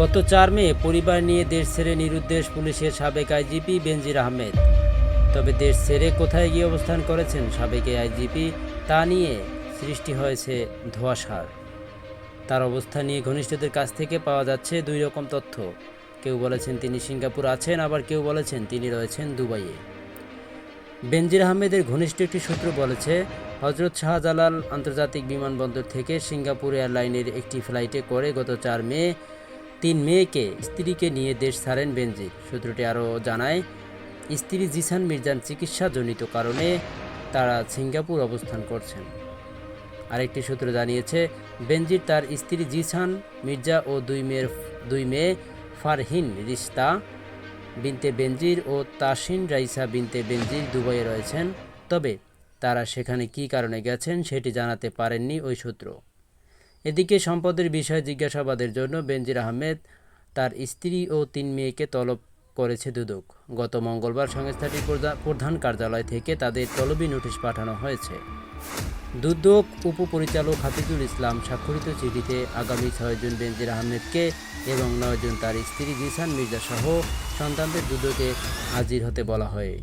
গত চার মে পরিবার নিয়ে দেশ ছেড়ে নিরুদ্দেশ পুলিশের সাবেক আইজিপি বেনজির আহমেদ। তবে দেশ ছেড়ে কোথায় গিয়ে অবস্থান করেছেন সাবেক আইজিপি তা নিয়ে সৃষ্টি হয়েছে ধোঁয়াশার। তার অবস্থা নিয়ে ঘনিষ্ঠদের কাছ থেকে পাওয়া যাচ্ছে দুই রকম তথ্য। কেউ বলেছেন তিনি সিঙ্গাপুর আছেন, আবার কেউ বলেছেন তিনি রয়েছেন দুবাইয়ে। বেনজির আহমেদের ঘনিষ্ঠ একটি সূত্র বলেছে, হজরত শাহজালাল আন্তর্জাতিক বিমানবন্দর থেকে সিঙ্গাপুর এয়ারলাইনের একটি ফ্লাইটে করে গত চার মে তিন মেয়েকে স্ত্রীকে নিয়ে দেশ ছাড়েন বেনজির। সূত্রটি আরও জানায়, স্ত্রী জিসান মির্জান চিকিৎসাজনিত কারণে তারা সিঙ্গাপুর অবস্থান করছেন। আরেকটি সূত্র জানিয়েছে, বেনজির তার স্ত্রী জিসান মির্জা ও দুই মেয়ের, দুই মেয়ে ফারহিন রিস্তা বিনতে বেনজির ও তাসিন রাইসা বিনতে বেনজির দুবাইয়ে রয়েছেন। তবে তারা সেখানে কী কারণে গেছেন সেটি জানাতে পারেননি ওই সূত্র। এদিকে সম্পদের বিষয়ে জিজ্ঞাসাবাদের জন্য বেনজির আহমেদ তার স্ত্রী ও তিন মেয়েকে তলব করেছে দুদক। গত মঙ্গলবার সংস্থাটির প্রধা- প্রধান কার্যালয় থেকে তাদের তলবি নোটিশ পাঠানো হয়েছে। দুদক উপপরিচালক হাফিজুল ইসলাম স্বাক্ষরিত চিঠিতে আগামী ছয় জুন বেনজির আহমেদকে এবং নয় জুন তার স্ত্রী জিসান মির্জা সহ সন্তানদের দুদকে হাজির হতে বলা হয়।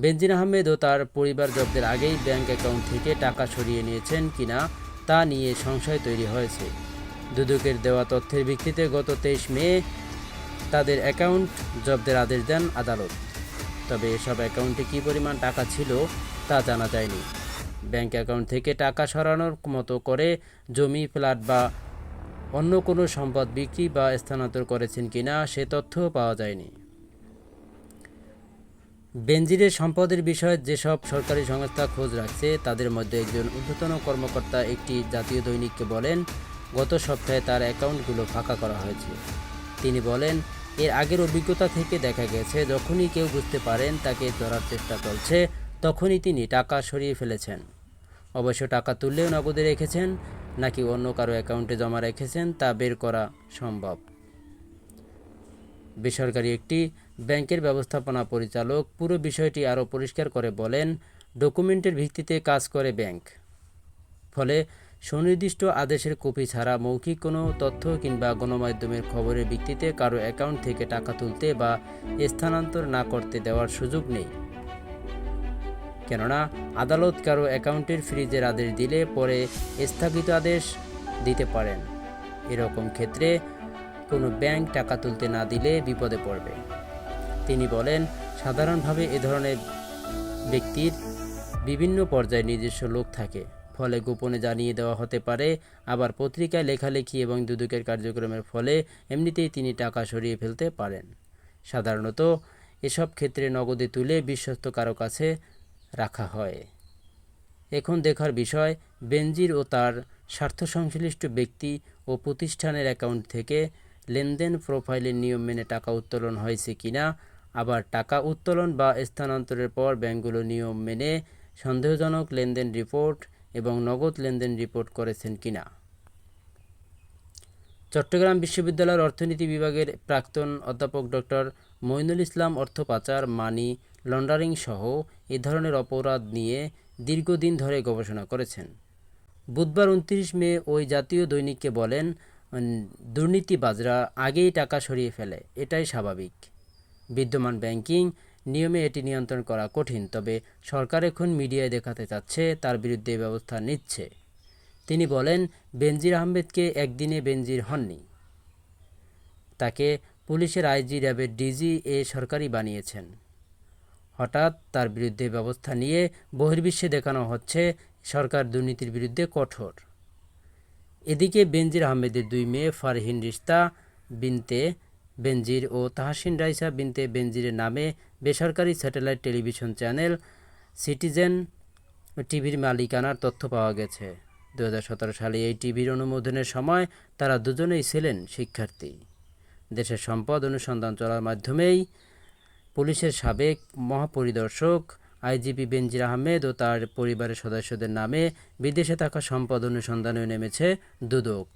বেনজির আহমেদ ও তার পরিবার জব্দের আগেই ব্যাংক অ্যাকাউন্ট থেকে টাকা সরিয়ে নিয়েছেন কিনা তা নিয়ে সংশয় তৈরি হয়েছে। দুদকের দেওয়া তথ্যের ভিত্তিতে গত তেইশ মে তাদের অ্যাকাউন্ট জব্দের আদেশ দেন আদালত। তবে এসব অ্যাকাউন্টে কী পরিমাণ টাকা ছিল তা জানা যায়নি। ব্যাংক অ্যাকাউন্ট থেকে টাকা সরানোর মতো করে জমি, ফ্ল্যাট বা অন্য কোনো সম্পদ বিক্রি বা স্থানান্তর করেছেন কিনা সে তথ্যও পাওয়া যায়নি। বেনজিরের সম্পদের বিষয়ে যেসব সরকারি সংস্থা খোঁজ রাখছে, তাদের মধ্যে একজন ঊর্ধ্বতন কর্মকর্তা একটি জাতীয় দৈনিককে বলেন, গত সপ্তাহে তার অ্যাকাউন্টগুলো ফাঁকা করা হয়েছে। তিনি বলেন, এর আগের অভিজ্ঞতা থেকে দেখা গেছে, যখনই কেউ বুঝতে পারেন তাকে ধরার চেষ্টা চলছে, তখনই তিনি টাকা সরিয়ে ফেলেছেন। অবশ্য টাকা তুললেও নগদে রেখেছেন, নাকি অন্য কারও অ্যাকাউন্টে জমা রেখেছেন তা বের করা সম্ভব। বেসরকারি একটি ব্যাংকের ব্যবস্থাপনা পরিচালক পুরো বিষয়টি আরও পরিষ্কার করে বলেন, ডকুমেন্টের ভিত্তিতে কাজ করে ব্যাংক। ফলে সুনির্দিষ্ট আদেশের কপি ছাড়া মৌখিক কোনো তথ্য কিংবা গণমাধ্যমের খবরের ভিত্তিতে কারও অ্যাকাউন্ট থেকে টাকা তুলতে বা স্থানান্তর না করতে দেওয়ার সুযোগ নেই। কেননা, আদালত কারও অ্যাকাউন্টের ফ্রিজের আদেশ দিলে পরে স্থগিত আদেশ দিতে পারেন। এরকম ক্ষেত্রে কোনো ব্যাংক টাকা তুলতে না দিলে বিপদে পড়বে। তিনি বলেন, সাধারণভাবে এ ধরনের ব্যক্তির বিভিন্ন পর্যায়ে নিজস্ব লোক থাকে। ফলে গোপনে জানিয়ে দেওয়া হতে পারে, আবার পত্রিকায় লেখালেখি এবং দুদকের কার্যক্রমের ফলে এমনিতেই তিনি টাকা সরিয়ে ফেলতে পারেন। সাধারণত এসব ক্ষেত্রে নগদে তুলে বিশ্বস্ত কারও কাছে রাখা হয়। এখন দেখার বিষয়, বেনজির ও তার স্বার্থ সংশ্লিষ্ট ব্যক্তি ও প্রতিষ্ঠানের অ্যাকাউন্ট থেকে লেনদেন প্রোফাইলের নিয়ম মেনে টাকা উত্তোলন হয়েছে কিনা, আবার টাকা উত্তোলন বা স্থানান্তরের পর ব্যাংকগুলো নিয়ম মেনে সন্দেহজনক লেনদেন রিপোর্ট এবং নগদ লেনদেন রিপোর্ট করেছেন কিনা। চট্টগ্রাম বিশ্ববিদ্যালয়ের অর্থনীতি বিভাগের প্রাক্তন অধ্যাপক ডক্টর মইনুল ইসলাম অর্থ পাচার, মানি লন্ডারিং সহ এ ধরনের অপরাধ নিয়ে দীর্ঘদিন ধরে গবেষণা করেছেন। বুধবার উনত্রিশ মে ওই জাতীয় দৈনিককে বলেন দুর্নীতিবাজরা আগেই টাকা সরিয়ে ফেলে, এটাই স্বাভাবিক। বিদ্যমান ব্যাংকিং নিয়মে এটি নিয়ন্ত্রণ করা কঠিন, তবে সরকার এখন মিডিয়ায় দেখাতে চাচ্ছে তার বিরুদ্ধে ব্যবস্থা নিচ্ছে। তিনি বলেন, বেনজির আহমেদকে একদিনে বেনজির হননি। তাকে পুলিশের আইজি র্যাবের ডিজি এ সরকারি বানিয়েছেন। হঠাৎ তার বিরুদ্ধে ব্যবস্থা নিয়ে বহির্বিশ্বে দেখানো হচ্ছে সরকার দুর্নীতির বিরুদ্ধে কঠোর। এদিকে বেনজির আহমেদের দুই মেয়ে ফারহিন রিস্তা বিনতে বেনজির ও তাহসিন রাইসা বিনতে বেনজিরের নামে বেসরকারি স্যাটেলাইট টেলিভিশন চ্যানেল সিটিজেন টিভির মালিকানার তথ্য পাওয়া গেছে। দু হাজার সতেরো সালে এই টিভির অনুমোদনের সময় তারা দুজনেই ছিলেন শিক্ষার্থী। দেশের সম্পদ অনুসন্ধান চলার মাধ্যমেই পুলিশের সাবেক মহাপরিদর্শক আইজিপি বেনজির আহমেদ ও তার পরিবারের সদস্যদের নামে বিদেশে থাকা সম্পদ অনুসন্ধানে নেমেছে দুদক।